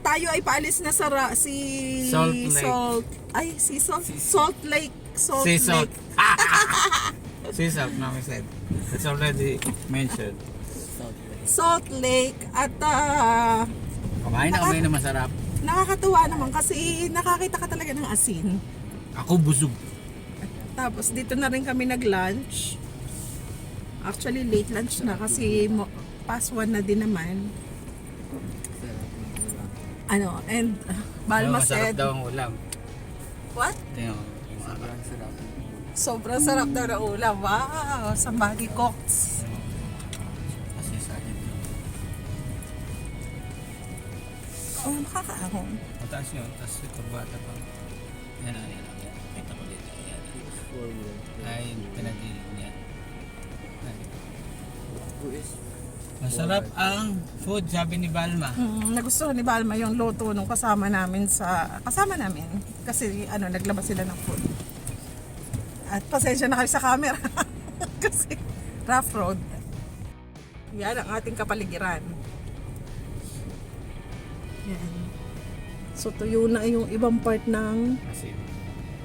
tayo ay paalis na sa ra- si Salt Lake. Salt ay si Salt Salt Lake Salt Sea salt. Lake. sea salt, Mami said. It's already mentioned. Salt Lake at ah, Kumain na kami na masarap. nakakatuwa naman kasi nakakita ka talaga ng asin. Ako busog. Tapos dito na rin kami nag-lunch. Actually late lunch na kasi mo, past one na din naman. Ano, and uh, Balma Oh, masarap said, daw ang ulam. what? Tingnan mo, yung mga- Sobrang sarap daw na ulam. Wow, somebody cooks. Kasi sa akin. Oh, makakaahon. Mataas yun, tapos ito bata pa. Yan o, yan yan. Kita ko dito. Yan. Ay, pinagilid niya. Ay. Masarap ang food, sabi ni Balma. Mm, nagustuhan ni Balma yung luto nung kasama namin sa kasama namin kasi ano naglabas sila ng food. At pasensya na kayo sa camera kasi rough road. Yan ang ating kapaligiran. Yan. So tuyo na yung ibang part ng Kasi,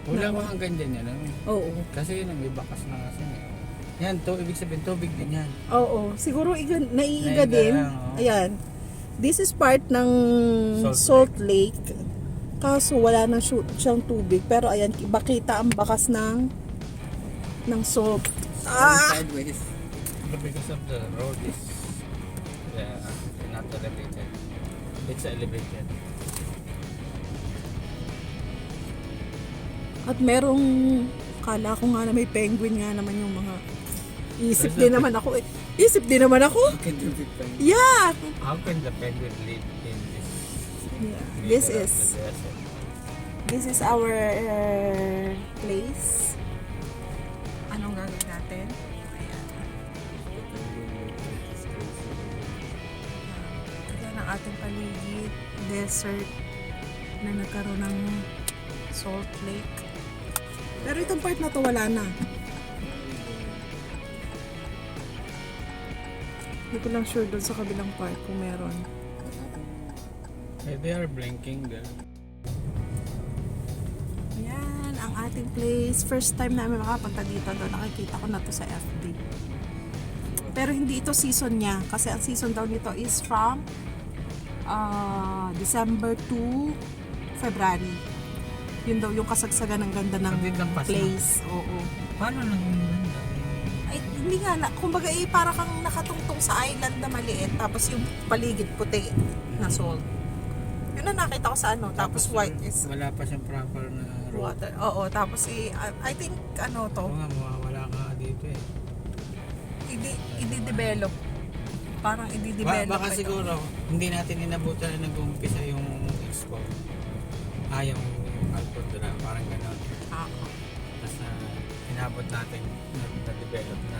wala Naku. mga ganyan yan. Ano? Oo. Kasi yun ang may bakas na kasi. eh. Yan, to, ibig sabihin, tubig din yan. Oo, siguro iga, naiiga Naiiga din. lang, oo. Ayan. This is part ng Salt Salt, Lake. Kaso wala nang shoot siyang tubig. Pero ayan, bakita ang bakas ng ng salt. Ah! Sideways. Because of the road is yeah, not elevated. It's elevated. At merong kala ko nga na may penguin nga naman yung mga isip din naman ako eh. Isip din naman ako. You can it fine. Yeah. How can the penguin live in this? yeah. This is the? This is our uh, place. Anong gagawin natin? Ayan ang ating paligid. Desert na nagkaroon ng salt lake. Pero itong part na to wala na. Hindi ko lang sure doon sa kabilang part kung meron. Eh, they are blinking there. Yan, ang ating place. First time namin makapunta dito doon. Nakikita ko na to sa FB. Pero hindi ito season niya. Kasi ang season daw nito is from uh, December to February. Yun daw yung kasagsagan ng ganda ng place. Oo. Paano nang hindi nga. Na, kumbaga eh, para kang nakatungtong sa island na maliit. Tapos yung paligid puti na salt. Yun ang nakita ko sa ano. Tapos white is Wala pa siyang proper na road. water. Oo, tapos i I think ano to, Oo nga, mawawala ka dito eh. idi i-develop. Parang Ba- i-develop. baka ito. siguro, hindi natin inabutan na nag-umpisa yung expo. Ah, yung Alcondra, parang gano'n. Ah, Tapos na inabot natin na, na-develop na.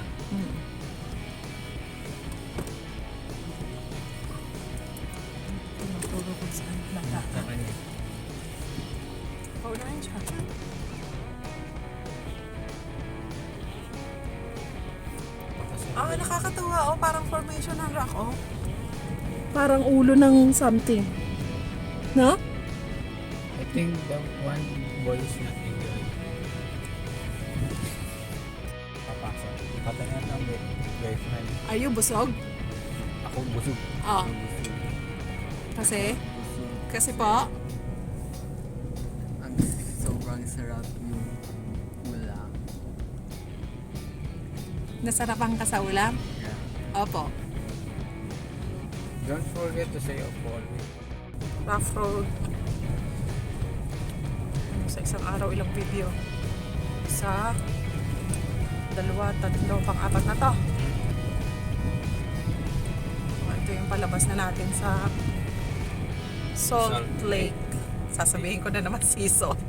Ah, nakakatuwa. Oh, parang formation ng rock, oh. Parang ulo ng something. No? I think the one boy is not enjoying. Papasok. Patangan ng boyfriend. Are you busog? Ako busog. Ah. Kasi? Kasi po? Ang sobrang sarap yung Nasarapan ka sa ulam? Yeah. Opo. Don't forget to say of all. rough road. Sa isang araw, ilang video. Isa, dalawa, tatlo, pang-apat na to. Ito yung palabas na natin sa Salt, Salt Lake. Sasabihin ko na naman sea salt.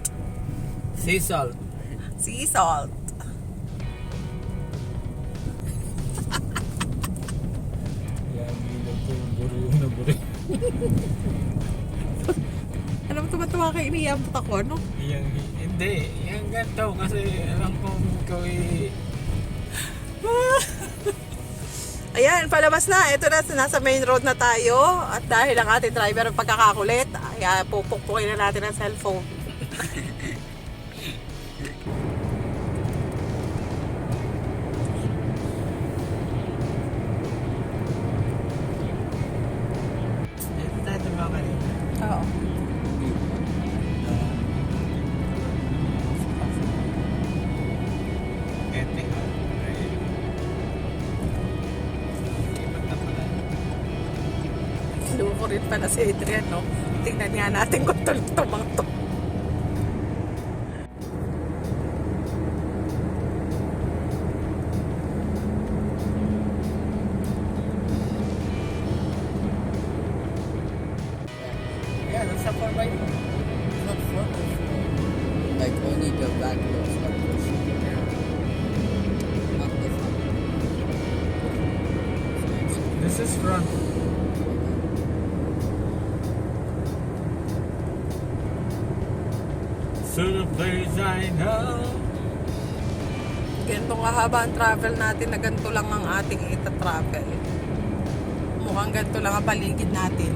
Sea salt. Sea salt. Alam mo, tumatawa ka, iniiyabot ako, no? Yung, hindi, yung ganito kasi alam ko ikaw eh, Ayan, palabas na. Ito na, nasa main road na tayo. At dahil ang ating driver ang pagkakakulit, ay ah, pupukpukin na natin ang cellphone. Luko rin pala si Adrian, no? Tingnan nga natin kung tuloy to. Yeah, nasa 4x4. Not front of Like only the back doors are pushing. Not the front. So it's This is front. To the place I know. Ganito kahaba ang travel natin na ganito lang ang ating ita-travel. Mukhang ganito lang ang paligid natin.